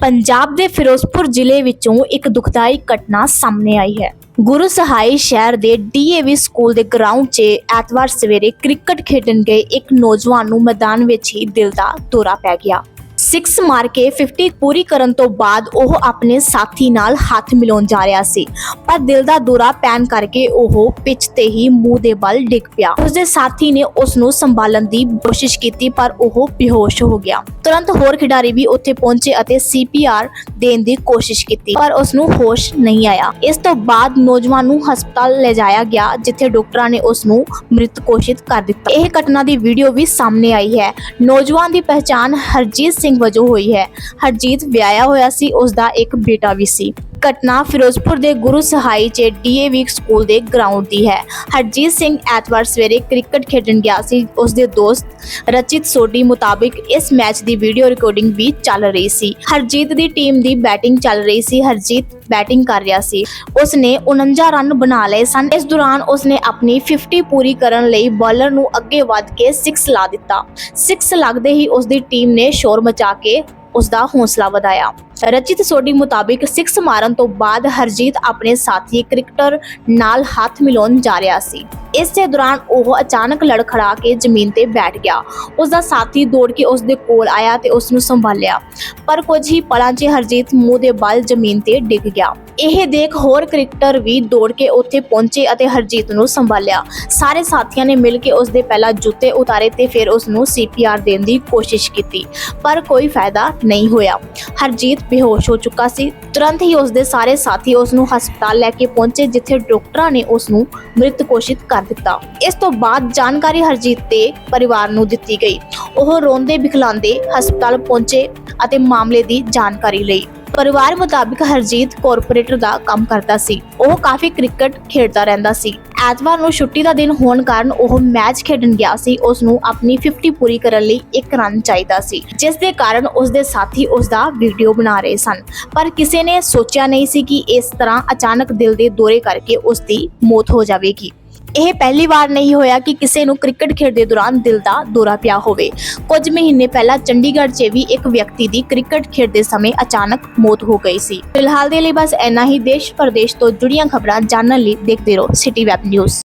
ਪੰਜਾਬ ਦੇ ਫਿਰੋਜ਼ਪੁਰ ਜ਼ਿਲ੍ਹੇ ਵਿੱਚੋਂ ਇੱਕ ਦੁਖਦਾਈ ਘਟਨਾ ਸਾਹਮਣੇ ਆਈ ਹੈ। ਗੁਰੂ ਸਹਾਈ ਸ਼ਹਿਰ ਦੇ ਡੀਏਵੀ ਸਕੂਲ ਦੇ ਗਰਾਊਂਡ 'ਚ ਐਤਵਾਰ ਸਵੇਰੇ ਕ੍ਰਿਕਟ ਖੇਡਣ ਗਏ ਇੱਕ ਨੌਜਵਾਨ ਨੂੰ ਮੈਦਾਨ ਵਿੱਚ ਹੀ ਦਿਲ ਦਾ ਦੌਰਾ ਪੈ ਗਿਆ। ਸਿਕਸ ਮਾਰ ਕੇ 50 ਪੂਰੀ ਕਰਨ ਤੋਂ ਬਾਅਦ ਉਹ ਆਪਣੇ ਸਾਥੀ ਨਾਲ ਹੱਥ ਮਿਲਾਉਣ ਜਾ ਰਿਹਾ ਸੀ। ਪਰ ਦਿਲ ਦਾ ਦੌਰਾ ਪੈਣ ਕਰਕੇ ਉਹ ਪਿੱਚ ਤੇ ਹੀ ਮੂੰਹ ਦੇ ਬਲ ਡਿੱਗ ਪਿਆ। ਉਸਦੇ ਸਾਥੀ ਨੇ ਉਸ ਨੂੰ ਸੰਭਾਲਣ ਦੀ ਕੋਸ਼ਿਸ਼ ਕੀਤੀ, ਪਰ ਉਹ ਬੇਹੋਸ਼ ਹੋ ਗਿਆ। ਤੁਰੰਤ ਹੋਰ ਖਿਡਾਰੀ ਵੀ ਉੱਥੇ ਪਹੁੰਚੇ ਅਤੇ ਸੀਪੀਆਰ ਦੇਣ ਦੀ ਕੋਸ਼ਿਸ਼ ਕੀਤੀ, ਪਰ ਉਸ ਨੂੰ ਹੋਸ਼ ਨਹੀਂ ਆਇਆ। ਇਸ ਤੋਂ ਬਾਅਦ ਨੌਜਵਾਨ ਨੂੰ ਹਸਪਤਾਲ ਲੈ ਜਾਇਆ ਗਿਆ, ਜਿੱਥੇ ਡਾਕਟਰਾਂ ਨੇ ਉਸ ਨੂੰ ਮ੍ਰਿਤ ਘੋਸ਼ਿਤ ਕਰ ਦਿੱਤਾ। ਇਹ ਘਟਨਾ ਦੀ ਵੀਡੀਓ ਵੀ ਸਾਹਮਣੇ ਆਈ ਹੈ। ਨੌਜਵਾਨ ਦੀ ਪਹਿਚਾਣ ਹਰਜੀਤ ਸਿੰਘ ਵਜੋਂ ਹੋਈ ਹੈ। ਹਰਜੀਤ ਵਿਆਹਿਆ ਹੋਇਆ ਸੀ ਉਸ ਦਾ ਇੱਕ ਬੇਟਾ ਵੀ ਸੀ। ਘਟਨਾ ਫਿਰੋਜ਼ਪੁਰ ਦੇ ਗੁਰੂ ਸਹਾਈ ਚ ਡੀਏਵੀ ਸਕੂਲ ਦੇ ਗਰਾਊਂਡ ਦੀ ਹੈ। ਹਰਜੀਤ ਸਿੰਘ ਐਤਵਾਰ ਸਵੇਰੇ ਕ੍ਰਿਕਟ ਖੇਡਣ ਗਿਆ ਸੀ। ਉਸ ਦੇ ਦੋਸਤ ਰਚਿਤ ਸੋਢੀ ਮੁਤਾਬਿਕ ਇਸ ਮੈਚ ਦੀ ਵੀਡੀਓ ਰਿਕਾਰਡਿੰਗ ਵੀ ਚੱਲ ਰਹੀ ਸੀ। ਹਰਜੀਤ ਦੀ ਟੀਮ ਦੀ ਬੈਟਿੰਗ ਚੱਲ ਰਹੀ ਸੀ। ਹਰਜੀਤ ਬੈਟਿੰਗ ਕਰ ਰਿਹਾ ਸੀ। ਉਸ ਨੇ 49 ਰਨ ਬਣਾ ਲਏ ਸਨ। ਇਸ ਦੌਰਾਨ ਉਸ ਨੇ ਆਪਣੀ 50 ਪੂਰੀ ਕਰਨ ਲਈ ਬਾਲਰ ਨੂੰ ਅੱਗੇ ਵੱਧ ਕੇ 6 ਲਾ ਦਿੱਤਾ। 6 ਲੱਗਦੇ ਹੀ ਉਸ ਦੀ ਟੀਮ ਨੇ ਸ਼ੋਰ ਮਚਾ ਕੇ ਉਸ ਦਾ ਹੌਸਲਾ ਵਧਾਇਆ। ਰਚਿਤ ਸੋਢੀ ਮੁਤਾਬਿਕ ਸਿਕਸ ਮਾਰਨ ਤੋਂ ਬਾਅਦ ਹਰਜੀਤ ਆਪਣੇ ਸਾਥੀ ਕ੍ਰਿਕਟਰ ਨਾਲ ਹੱਥ ਮਿਲਾਉਣ ਜਾ ਰਿਹਾ ਸੀ। ਇਸੇ ਦੌਰਾਨ ਉਹ ਅਚਾਨਕ ਲੜਖੜਾ ਕੇ ਜ਼ਮੀਨ ਤੇ ਬੈਠ ਗਿਆ। ਉਸ ਦਾ ਸਾਥੀ ਦੌੜ ਕੇ ਉਸ ਦੇ ਕੋਲ ਆਇਆ ਤੇ ਉਸ ਨੂੰ ਸੰਭਾਲਿਆ। ਪਰ ਕੁਝ ਹੀ ਪਲਾਂ 'ਚ ਹਰਜੀਤ ਮੂੰਹ ਦੇ ਬਲ ਜ਼ਮੀਨ ਤੇ ਡਿੱਗ ਗਿਆ। ਇਹ ਦੇਖ ਹੋਰ ਕ੍ਰਿਕਟਰ ਵੀ ਦੌੜ ਕੇ ਉੱਥੇ ਪਹੁੰਚੇ ਅਤੇ ਹਰਜੀਤ ਨੂੰ ਸੰਭਾਲਿਆ। ਸਾਰੇ ਸਾਥੀਆਂ ਨੇ ਮਿਲ ਕੇ ਉਸ ਦੇ ਪਹਿਲਾਂ ਜੁੱਤੇ ਉਤਾਰੇ ਤੇ ਫਿਰ ਉਸ ਨੂੰ ਸੀਪੀਆਰ ਦੇਣ ਦੀ ਕੋਸ਼ਿਸ਼ ਕੀਤੀ, ਪਰ ਕੋਈ ਫਾਇਦਾ ਨਹੀਂ ਹੋਇਆ। ਹਰਜੀਤ ਬੇਹੋਸ਼ ਹੋ ਚੁੱਕਾ ਸੀ। ਤੁਰੰਤ ਹੀ ਉਸ ਦੇ ਸਾਰੇ ਸਾਥੀ ਉਸ ਨੂੰ ਹਸਪਤਾਲ ਲੈ ਕੇ ਪਹੁੰਚੇ, ਜਿੱਥੇ ਡਾਕਟਰਾਂ ਨੇ ਉਸ ਨੂੰ ਮ੍ਰਿਤ ਘੋਸ਼ਿਤ ਕਰ ਦਿੱਤਾ। ਇਸ ਤੋਂ ਬਾਅਦ ਜਾਣਕਾਰੀ ਹਰਜੀਤ ਦੇ ਪਰਿਵਾਰ ਨੂੰ ਦਿੱਤੀ ਗਈ। ਉਹ ਰੋਂਦੇ ਬਿਖਲਾਉਂਦੇ ਹਸਪਤਾਲ ਪਹੁੰਚੇ ਅਤੇ ਮਾਮਲੇ ਦੀ ਜਾਣਕਾਰੀ ਲਈ ਪਰਿਵਾਰ ਮੁਤਾਬਿਕ ਹਰਜੀਤ ਕਾਰਪੋਰੇਟਰ ਦਾ ਕੰਮ ਕਰਦਾ ਸੀ। ਉਹ ਕਾਫੀ ਕ੍ਰਿਕਟ ਖੇਡਦਾ ਰਹਿੰਦਾ ਸੀ। ਐਤਵਾਰ ਨੂੰ ਛੁੱਟੀ ਦਾ ਦਿਨ ਹੋਣ ਕਾਰਨ ਉਹ ਮੈਚ ਖੇਡਣ ਗਿਆ ਸੀ। ਉਸ ਨੂੰ ਆਪਣੀ 50 ਪੂਰੀ ਕਰਨ ਲਈ ਇੱਕ ਰਨ ਚਾਹੀਦਾ ਸੀ, ਜਿਸ ਦੇ ਕਾਰਨ ਉਸ ਦੇ ਸਾਥੀ ਉਸ ਦਾ ਵੀਡੀਓ ਬਣਾ ਰਹੇ ਸਨ। ਪਰ ਕਿਸੇ ਨੇ ਸੋਚਿਆ ਨਹੀਂ ਸੀ ਕਿ ਇਸ ਤਰ੍ਹਾਂ ਅਚਾਨਕ ਦਿਲ ਦੇ ਦੌਰੇ ਕਰਕੇ ਉਸ ਦੀ ਮੌਤ ਹੋ ਜਾਵੇਗੀ। ਇਹ ਪਹਿਲੀ ਵਾਰ ਨਹੀਂ ਹੋਇਆ ਕਿ ਕਿਸੇ ਨੂੰ ਕ੍ਰਿਕਟ ਖੇਡਦੇ ਦੌਰਾਨ ਦਿਲ ਦਾ ਦੌਰਾ ਪਿਆ ਹੋਵੇ। ਕੁਝ ਮਹੀਨੇ ਪਹਿਲਾਂ ਚੰਡੀਗੜ੍ਹ 'ਚ ਵੀ ਇੱਕ ਵਿਅਕਤੀ ਦੀ ਕ੍ਰਿਕਟ ਖੇਡਦੇ ਸਮੇਂ ਅਚਾਨਕ ਮੌਤ ਹੋ ਗਈ ਸੀ। ਫਿਲਹਾਲ ਦੇ ਲਈ ਬਸ ਇੰਨਾ ਹੀ। ਦੇਸ਼ ਪ੍ਰਦੇਸ਼ ਤੋਂ ਜੁੜੀਆਂ ਖਬਰਾਂ ਜਾਣਨ ਲਈ ਦੇਖਦੇ ਰਹੋ ਸਿਟੀ ਵੈਬ ਨਿਊਜ਼